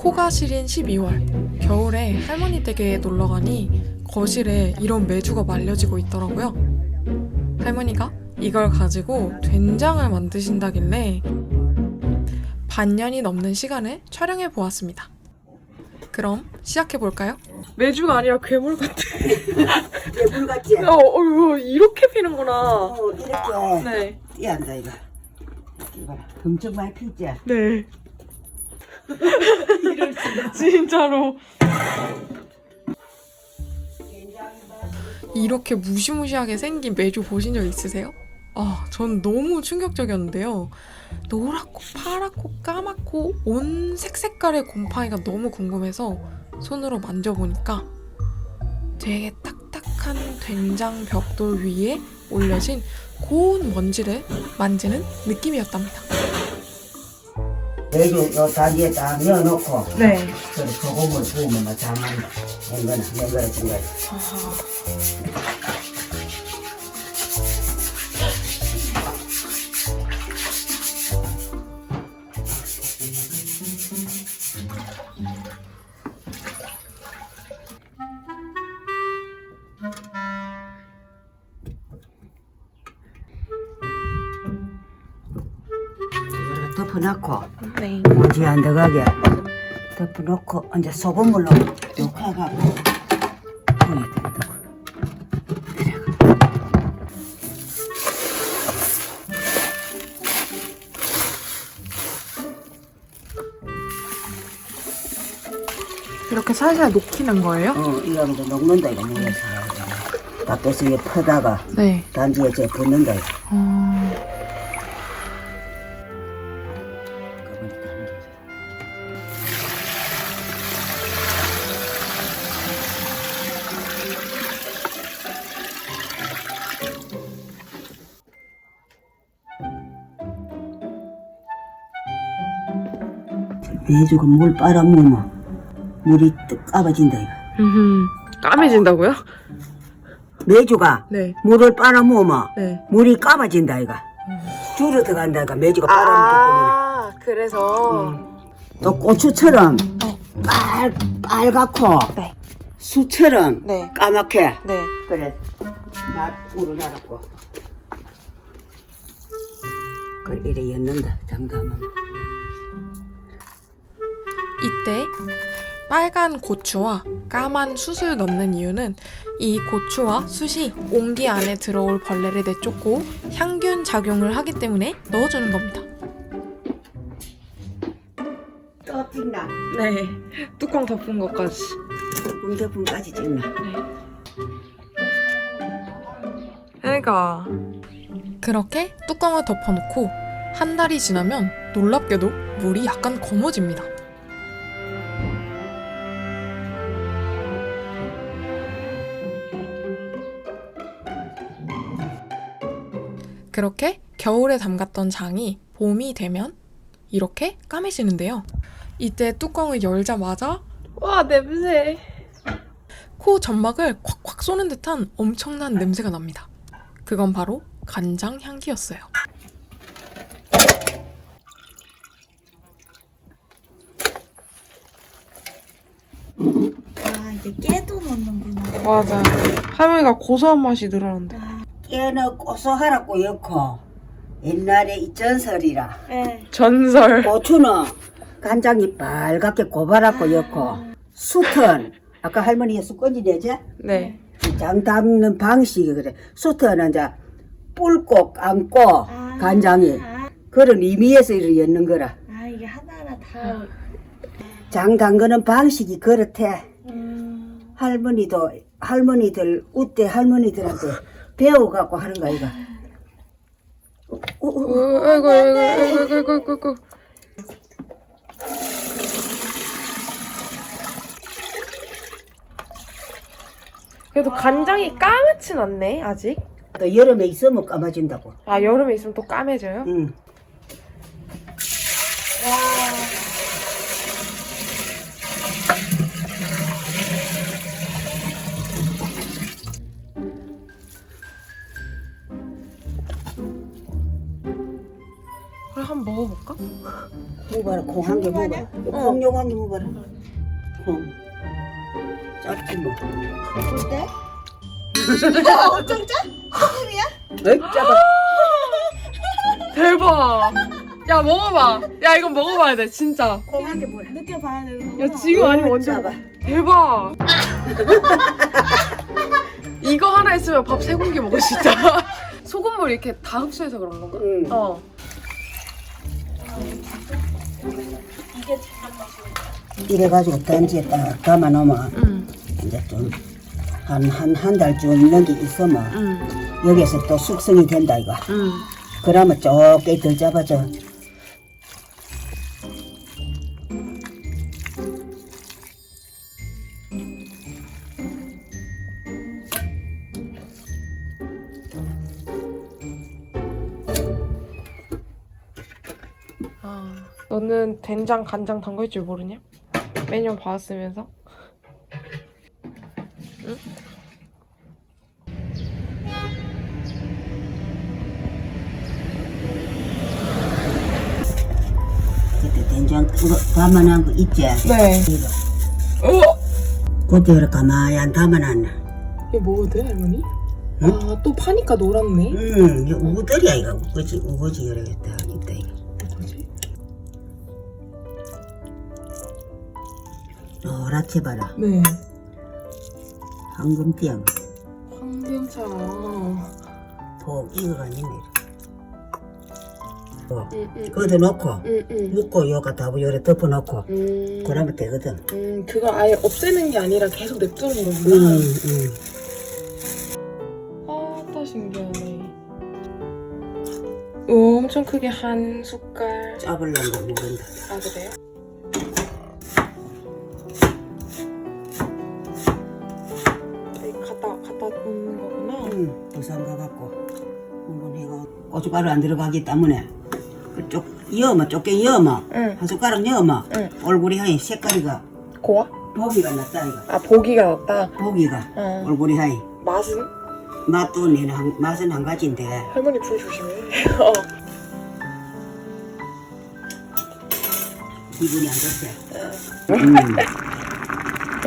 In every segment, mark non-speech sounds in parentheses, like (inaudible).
코가 시린 12월 겨울에 할머니 댁에 놀러 가니 거실에 이런 메주가 말려지고 있더라고요. 할머니가 이걸 가지고 된장을 만드신다길래 반년이 넘는 시간을 촬영해 보았습니다. 그럼 시작해 볼까요? 메주가 아니라 괴물 같아. (laughs) 물 같지? 어, 어, 이렇게 피는구나. 어, 이렇게 네, 띄한다 이거. 이봐라. 엄청 많이 피지? 네. (laughs) (laughs) 진짜로. 이렇게 무시무시하게 생긴 메주 보신 적 있으세요? 아, 전 너무 충격적이었는데요. 노랗고 파랗고 까맣고 온 색색깔의 곰팡이가 너무 궁금해서 손으로 만져보니까 되게 딱딱한 된장 벽돌 위에 올려진 고운 먼지를 만지는 느낌이었답니다. 여기 요 다리에 딱 넣어놓고 네. 그래 소금을 부으면 막 장만 맹거나 맹거라진 거야. 이 덮어놓고 네. 먼지 안 들어가게 덮어놓고 이제 소금물로 된다고. 이렇게 살살 녹히는 거예요? 어, 이거 이제 녹는다 이거 물에서. 밖에서 이게 퍼다가 네. 단지에 이제 붙는다 이거. 어... 매주가 물 빨아먹으면 물이 뜨 까봐진다 이거. 음, 까매진다고요? 매주가 네. 물을 빨아먹으면 네. 물이 까봐진다 이거. 줄어 들어간다 이거 매주가 빨아먹기 때문에. 아, 그래서. 또 고추처럼 어. 빨 빨갛고 네. 수처럼 네. 까맣게 네. 그래 나 우러나갖고 그걸 이래 였는다 장담은 이때 빨간 고추와 까만 숯을 넣는 이유는 이 고추와 숯이 온기 안에 들어올 벌레를 내쫓고 향균 작용을 하기 때문에 넣어주는 겁니다. 또 찍나 네. 뚜껑 덮은 것까지. 군대품까지 찍나 그러니까. 그렇게 뚜껑을 덮어놓고 한 달이 지나면 놀랍게도 물이 약간 검어집니다. 그렇게 겨울에 담갔던 장이 봄이 되면 이렇게 까매지는데요. 이때 뚜껑을 열자마자 와 냄새 코 점막을 콱콱 쏘는 듯한 엄청난 냄새가 납니다. 그건 바로 간장 향기였어요. 아 이제 깨도 넣는구나. 맞아. 할머니가 고소한 맛이 늘어난다. 깨는 고소하라고 엮고 옛날에 이 전설이라. 네. 전설. 고추는 간장이 빨갛게 고바라고 엮고 숯은 아까 할머니가 숯건지 내지? 네. 장 담는 방식이 그래. 숯은 이제 뿔고 감고 아. 간장이 아, 그런 의미에서 이렇게 엮는 거라. 아 이게 하나하나 다. 장 담그는 방식이 그렇대. 음, 할머니도 할머니들 우때 할머니들한테 배워갖고 하는 거 이가 어, 어, 어. 아이고 아이고 아이고 아이고 아이고 아이고. 그래도 간장이 까맣진 않네 아직. 또 여름에 있으면 까마진다고 아 여름에 있으면 또 까매져요? 응. 한번 먹어볼까? 뭐 먹어라 콩한 개 먹어 콩 요거 한 개 먹어라 콩 작지 뭐 어때? 엄청 짜? 어이 작아 (laughs) 대박. 야 먹어봐. 야 이건 먹어봐야 돼 진짜. 콩 한 개 먹어라 느껴봐야 되는 야 지금 아니면 언제 작아 대박. (laughs) 이거 하나 있으면 밥 세 공기 먹을 수 있다. (laughs) 소금물 이렇게 다 흡수해서 그런 건가? 응. 어. 이래가지고 던지에다 담아놓으면 응. 이제 좀 한 한 한 달쯤 넘게 있으면 응. 여기에서 또 숙성이 된다 이거 응. 그러면 조금 덜 잡아줘 너는 된장, 간장 담글 줄 모르냐? 매년 봐왔으면서. 그때 된장 담아놓은 거 있지? 네. 이거 어? 그래 가만히 안 담아놨나 먹어도 돼 할머니? 응? 아또 파니까 노랗네. 응 이거 우거들이야 이거 우거지 우거지 그러겠다 노랗게 봐라 네. 황금띠하고 황금처럼. 복 이거가 아니네 어, 응, 그것도 넣고 응, 응. 넣고 요가 다 요래 덮어놓고 음, 그러면 되거든 음, 그걸 아예 없애는 게 아니라 계속 냅두는 응, 거구나. 응. 아, 또 신기하네. 오, 엄청 크게 한 숟갈. 거 먹는다 아, 그래요? 고춧가루 안 들어가기 때문에 그쪽 이어마 쪼개 이어마 응. 한 숟가락 이어마 응. 얼굴이 하이 색깔이가 고와? 보기가 낫다 이거 아, 보기가 낫다. 보기가 어. 얼굴이 하이 맛은? 맛도 내는 한, 맛은 한 가지인데 할머니 불 조심해. (laughs) 어. 기분이 안 좋대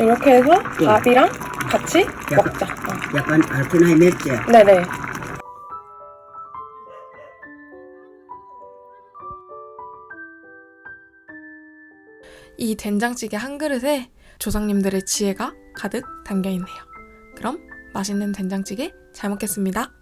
음, 이렇게 해서 예. 밥이랑 같이 약간- 먹자. 어. 약간 알큰하게 맵지 네네. 이 된장찌개 한 그릇에 조상님들의 지혜가 가득 담겨 있네요. 그럼 맛있는 된장찌개 잘 먹겠습니다.